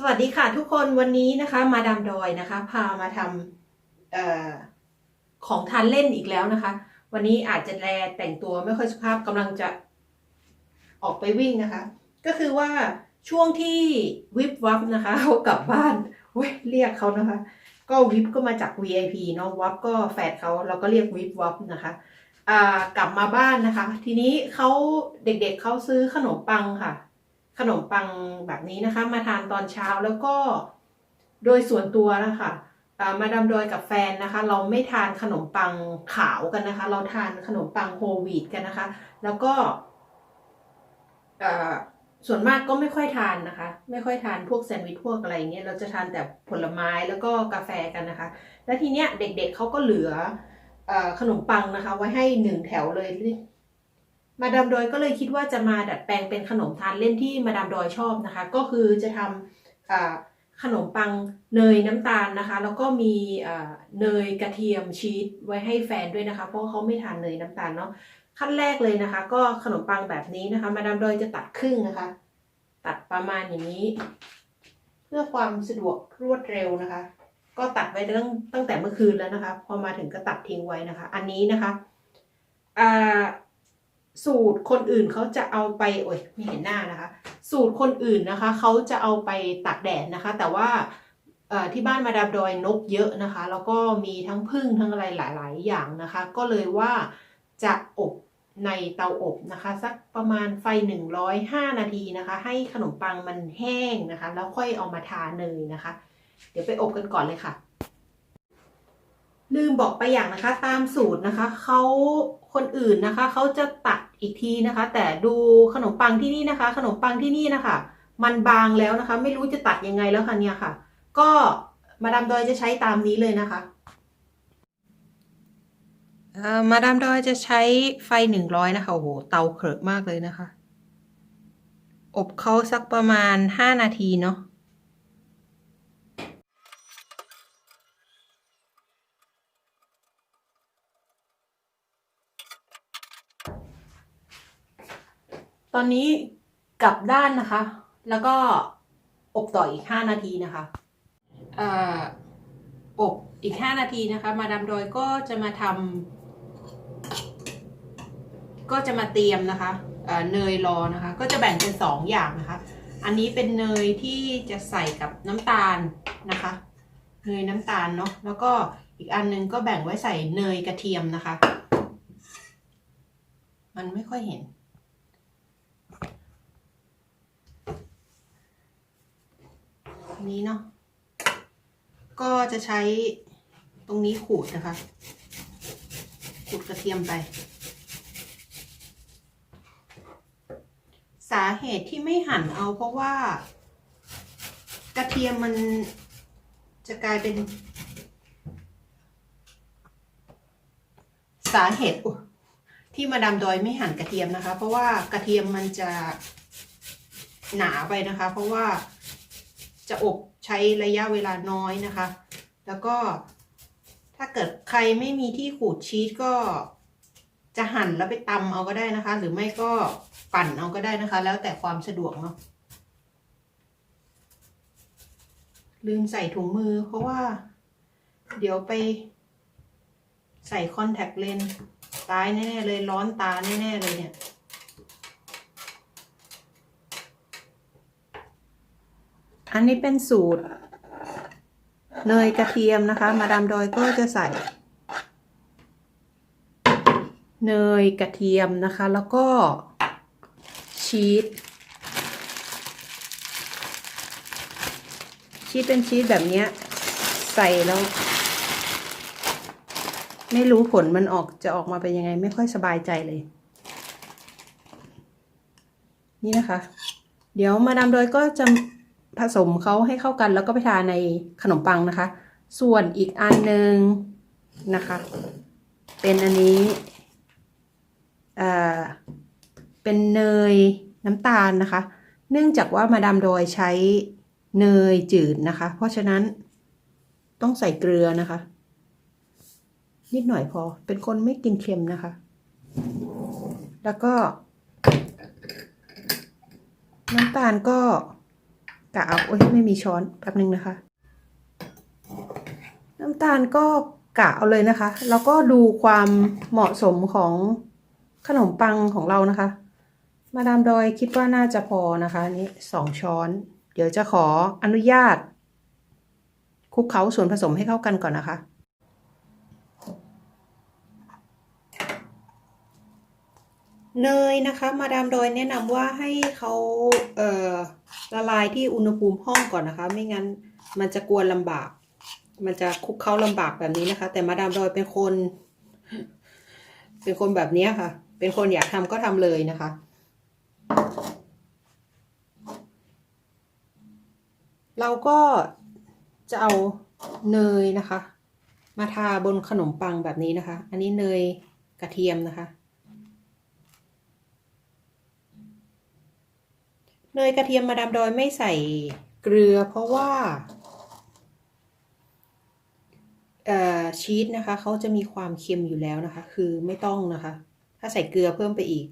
สวัสดีค่ะทุกคนวันนี้นะคะมาดามดอยนะคะ พามาทำออของทานเล่นอีกแล้วนะคะ วันนี้อาจจะแลแต่งตัวไม่ค่อยสุภาพกำลังจะออกไปวิ่งนะคะ ก็คือว่าช่วงที่วิบวับนะคะเขากลับบ้านเว้ยเรียกเขานะคะ ก็วิบก็มาจาก VIP เนาะวับก็แฟดเขาเราก็เรียกวิบวับนะคะกลับมาบ้านนะคะ ทีนี้เขาเด็กๆเขาซื้อขนมปังค่ะ ขนมปังแบบนี้นะคะ มาทานตอนเช้าแล้วก็โดยส่วนตัวนะคะอ่ามาดามดอยกับแฟนนะคะ เราไม่ทานขนมปังขาวกันนะคะ เราทานขนมปังโฮลวีตกันนะคะ แล้วก็ส่วนมากก็ไม่ค่อยทานนะคะ ไม่ค่อยทานพวกแซนด์วิชพวกอะไรเงี้ยเราจะทานแต่ผลไม้แล้วก็กาแฟกันนะคะ แล้วทีเนี้ยเด็กๆเขาก็เหลืออขนมปังนะคะ ไว้ให้หนึ่งแถวเลย มาดามดอยก็เลยคิดว่าจะมาดัดแปลงเป็นขนมทานเล่นที่มาดามดอยชอบนะคะ ก็คือจะทำขนมปังเนยน้ำตาลนะคะ แล้วก็มีเนยกระเทียมชีสไว้ให้แฟนด้วยนะคะ เพราะเขาไม่ทานเนยน้ำตาลเนาะขั้นแรกเลยนะคะ ก็ขนมปังแบบนี้นะคะ มาดามดอยจะตัดครึ่งนะคะ ตัดประมาณอย่างนี้ เพื่อความสะดวกรวดเร็วนะคะ ก็ตัดไว้ตั้งตั้งแต่เมื่อคืนแล้วนะคะ พอมาถึงก็ตัดทิ้งไว้นะคะ อันนี้นะคะอ่า สูตรคนอื่นเขาจะเอาไปโอ้ยไม่เห็นหน้านะคะ สูตรคนอื่นนะคะเขาจะเอาไปตากแดดนะคะ แต่ว่าที่บ้านมาดามดอยนกเยอะนะคะ แล้วก็มีทั้งพึ่งทั้งอะไรหลาย ๆ อย่างนะคะ ก็เลยว่าจะอบในเตาอบนะคะ สักประมาณไฟ 105 นาทีนะคะ ให้ขนมปังมันแห้งนะคะ แล้วค่อยเอามาทาเนยนะคะ เดี๋ยวไปอบกันก่อนเลยค่ะ ลืมบอกไปอย่างนะคะ ตามสูตรนะคะเขาคนอื่นนะคะเขาจะตัดอีกทีนะคะ แต่ดูขนมปังที่นี่นะคะ ขนมปังที่นี่นะคะ มันบางแล้วนะคะ ไม่รู้จะตัดยังไงแล้วค่ะเนี่ยค่ะ ก็มาดามดอยจะใช้ตามนี้เลยนะคะมาดามดอยจะใช้ไฟหนึ่งร้อยนะคะ โอ้โห เตาเขอะมากเลยนะคะ อบเขาสักประมาณห้านาทีเนาะ อนนี้กลับด้านนะคะ แล้วก็อบต่ออีก 5 นาทีนะคะเอ่ออบอีก 5 นาทีนะคะ มาดามดอยก็จะมาทำก็จะมาเตรียมนะคะเอ่อเนยรอนะคะ ก็จะแบ่งเป็น 2 อย่างนะคะ อันนี้เป็นเนยที่จะใส่กับน้ำตาลนะคะเนยน้ำตาลเนาะแล้วก็อีกอันนึงก็แบ่งไว้ใส่เนยกระเทียมนะคะ มันไม่ค่อยเห็น นนี้เนาะก็จะใช้ตรงนี้ขูดนะคะ ขูดกระเทียมไป สาเหตุที่ไม่หั่นเอาเพราะว่า กระเทียมมันจะกลายเป็น สาเหตุที่มาดามดอยไม่หั่นกระเทียมนะคะ เพราะว่ากระเทียมมันจะหนาไปนะคะ เพราะว่า จะอบใช้ระยะเวลาน้อยนะคะ แล้วก็ถ้าเกิดใครไม่มีที่ขูดชีสก็จะหั่นแล้วไปตำเอาก็ได้นะคะ หรือไม่ก็ปั่นเอาก็ได้นะคะ แล้วแต่ความสะดวกเนาะลืมใส่ถุงมือเพราะว่า เดี๋ยวไป ใส่คอนแทคเลนส์ตายแน่ ๆ เลยร้อนตาแน่ ๆ เลยเนี่ย อันนี้เป็นสูตร เนยกระเทียมนะคะ มาดามดอยก็จะใส่ เนยกระเทียมนะคะ แล้วก็ชีสชีสเป็นชีสแบบนี้ใส่แล้ว ไม่รู้ผลมันออกจะออกมาเป็นยังไง ไม่ค่อยสบายใจเลย นี่นะคะ เดี๋ยวมาดามดอยก็จะ ผสมเขาให้เข้ากันแล้วก็ไปทาในขนมปังนะคะ ส่วนอีกอันหนึ่งนะคะ เป็นอันนี้อ่าเป็นเนยน้ำตาลนะคะ เนื่องจากว่ามาดามดอยใช้เนยจืดนะคะ เพราะฉะนั้นต้องใส่เกลือนะคะ นิดหน่อยพอเป็นคนไม่กินเค็มนะคะ แล้วก็ น้ำตาลก็ กะเอาโอ้ยไม่มีช้อนแป๊บนึงนะคะ น้ำตาลก็กะเอาเลยนะคะ แล้วก็ดูความเหมาะสมของขนมปังของเรานะคะ มาดามดอยคิดว่าน่าจะพอนะคะนนี้สองช้อน เดี๋ยวจะขออนุญาตคลุกเคล้าส่วนผสมให้เข้ากันก่อนนะคะ เนยนะคะ มาดามดอยแนะนำว่าให้เขาเอ่อละลายที่อุณหภูมิห้องก่อนนะคะ ไม่งั้นมันจะกวนลำบาก มันจะคลุกเคล้าลำบากแบบนี้นะคะ แต่มาดามดอยเป็นคน เป็นคนแบบนี้ค่ะ เป็นคนอยากทำก็ทำเลยนะคะ เราก็จะเอาเนยนะคะ มาทาบนขนมปังแบบนี้นะคะ อันนี้เนยกระเทียมนะคะ เนยกระเทียมมาดามดอยไม่ใส่เกลือเพราะว่าชีสนะคะเขาจะมีความเค็มอยู่แล้วนะคะ คือไม่ต้องนะคะ ถ้าใส่เกลือเพิ่มไปอีก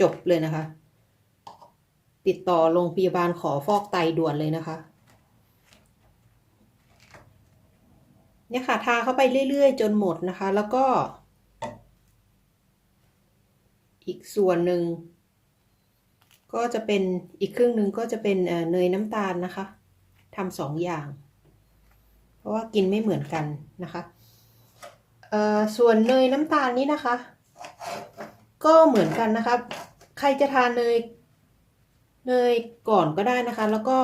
จบเลยนะคะ ติดต่อโรงพยาบาลขอฟอกไตด่วนเลยนะคะเนี่ยค่ะทาเข้าไปเรื่อยๆ จนหมดนะคะ แล้วก็ อีกส่วนหนึ่ง ก็จะเป็นอีกครึ่งหนึ่งก็จะเป็นเนยน้ำตาลนะคะทำสองอย่าง เพราะว่ากินไม่เหมือนกันนะคะส่วนเนยน้ำตาลนี้นะคะ ก็เหมือนกันนะคะ ใครจะทานเนยเนยก่อนก็ได้นะคะ แล้วก็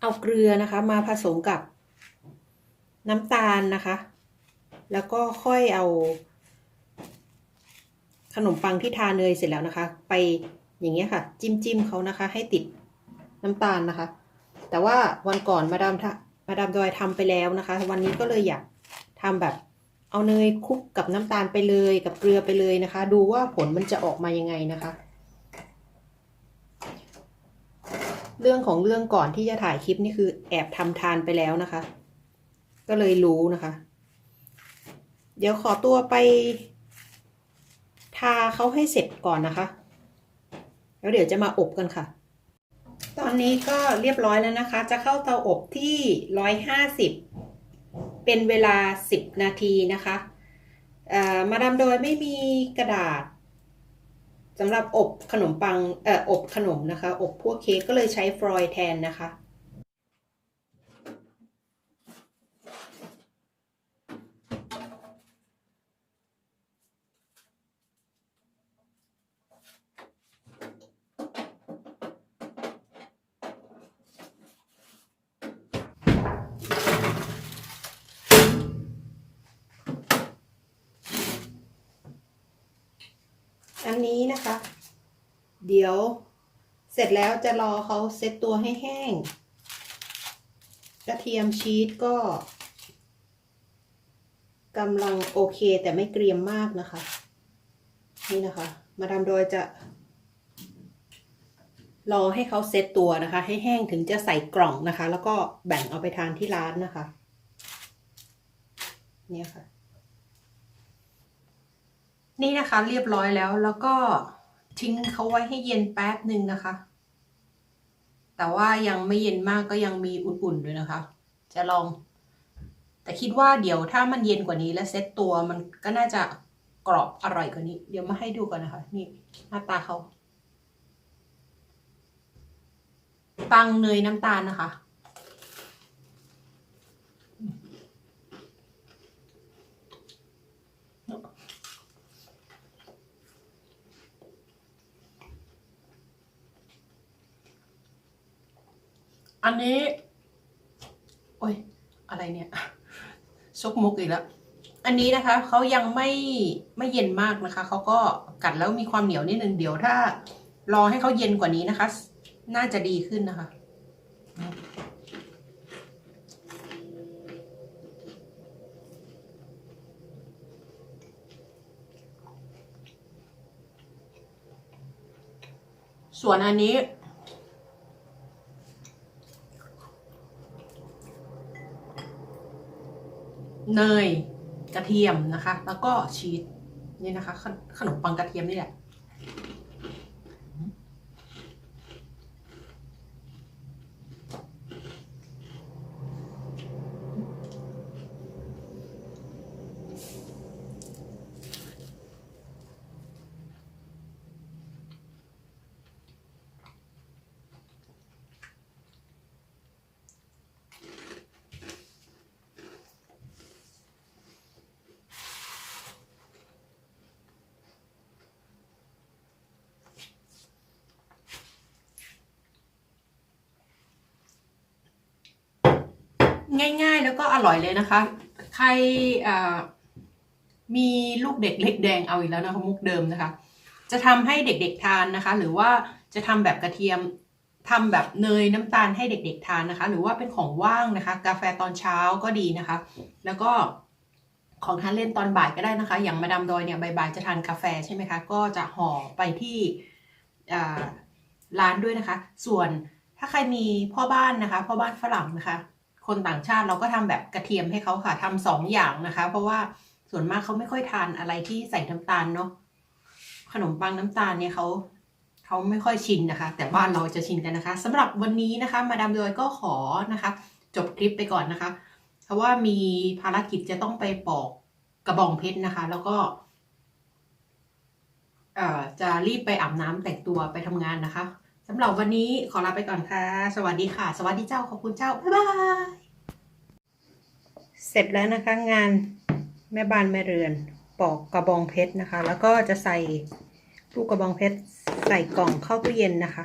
เอาเกลือนะคะ มาผสมกับน้ำตาลนะคะ แล้วก็ค่อยเอา ขนมปังที่ทาเนยเสร็จแล้วนะคะ ไป อย่างเงี้ยค่ะ จิ้มจิ้มเขานะคะ ให้ติดน้ำตาลนะคะ แต่ว่าวันก่อนมาดามทมาดามดอยทำไปแล้วนะคะ วันนี้ก็เลยอยากทำแบบเอาเนยคลุกกับน้ำตาลไปเลยกับเกลือไปเลยนะคะ ดูว่าผลมันจะออกมายังไงนะคะ เรื่องของเรื่องก่อนที่จะถ่ายคลิปนี่คือแอบทำทานไปแล้วนะคะ ก็เลยรู้นะคะ เดี๋ยวขอตัวไป ทาเขาให้เสร็จก่อนนะคะ แล้วเดี๋ยวจะมาอบกันค่ะ ตอนนี้ก็เรียบร้อยแล้วนะคะ จะเข้าเตาอบที่ร้อยห้าสิบเป็นเวลาสิบนาทีนะคะเอ่อมาดามโดยไม่มีกระดาษสำหรับอบขนมปังเอ่ออบขนมนะคะ อบพวกเค้กก็เลยใช้ฟรอยแทนนะคะ อันนี้นะคะ เดี๋ยวเสร็จแล้วจะรอเขาเซตตัวให้แห้ง กระเทียมชีสก็กำลังโอเคแต่ไม่เกรียมมากนะคะ นี่นะคะ มาดามโดยจะ รอให้เขาเซตตัวนะคะ ให้แห้งถึงจะใส่กล่องนะคะ แล้วก็แบ่งเอาไปทานที่ร้านนะคะ เนี่ยค่ะ นี่นะคะเรียบร้อยแล้วแล้วก็ทิ้งเขาไว้ให้เย็นแป๊บหนึ่งนะคะ แต่ว่ายังไม่เย็นมากก็ยังมีอุ่นๆด้วยนะคะ จะลอง แต่คิดว่าเดี๋ยวถ้ามันเย็นกว่านี้และเซ็ตตัวมันก็น่าจะกรอบอร่อยกว่านี้ เดี๋ยวมาให้ดูกันนะคะ นี่หน้าตาเขาปังเนยน้ำตาลนะคะ อันนี้ โอ้ย อะไรเนี่ยซุกมุกอีกแล้ว อันนี้นะคะเขายังไม่ไม่เย็นมากนะคะ เขาก็กัดแล้วมีความเหนียวนิดนึงเดี๋ยวถ้า รอให้เขาเย็นกว่านี้นะคะ น่าจะดีขึ้นนะคะ ส่วนอันนี้ เนยกระเทียมนะคะ แล้วก็ชีสนี่นะคะ ขนขนมปังกระเทียมนี่แหละ ง่ายๆ แล้วก็อร่อยเลยนะคะ ใครมีลูกเด็กเล็กแดงเอาอีกแล้วนะคะมุกเดิมนะคะ จะทำให้เด็กๆทานนะคะ หรือว่าจะทำแบบกระเทียมทำแบบเนยน้ำตาลให้เด็กๆทานนะคะ หรือว่าเป็นของว่างนะคะ กาแฟตอนเช้าก็ดีนะคะ แล้วก็ของทานเล่นตอนบ่ายก็ได้นะคะ อย่างมาดามดอยเนี่ยบ่ายๆจะทานกาแฟใช่ไหมคะ ก็จะห่อไปที่ร้านด้วยนะคะ ส่วนถ้าใครมีพ่อบ้านนะคะ พ่อบ้านฝรั่งนะคะ คนต่างชาติเราก็ทำแบบกระเทียมให้เขาค่ะทำสองอย่างนะคะ เพราะว่าส่วนมากเขาไม่ค่อยทานอะไรที่ใส่น้ำตาลเนาะขนมปังน้ำตาลเนี่ยเขาเขาไม่ค่อยชินนะคะ แต่บ้านเราจะชินกันนะคะสำหรับวันนี้นะคะ มาดามดอยก็ขอนะคะ จบคลิปไปก่อนนะคะ เพราะว่ามีภารกิจจะต้องไปปอกกระบองเพชรนะคะ แล้วก็เอ่อจะรีบไปอาบน้ำแต่งตัวไปทำงานนะคะ สำหรับวันนี้ขอลาไปก่อนค่ะ สวัสดีค่ะ สวัสดีเจ้า ขอบคุณเจ้า บ๊ายบาย เสร็จแล้วนะคะงานแม่บ้านแม่เรือนปอกกระบองเพชรนะคะ แล้วก็จะใส่ลูกกระบองเพชรใส่กล่องเข้าตู้เย็นนะคะ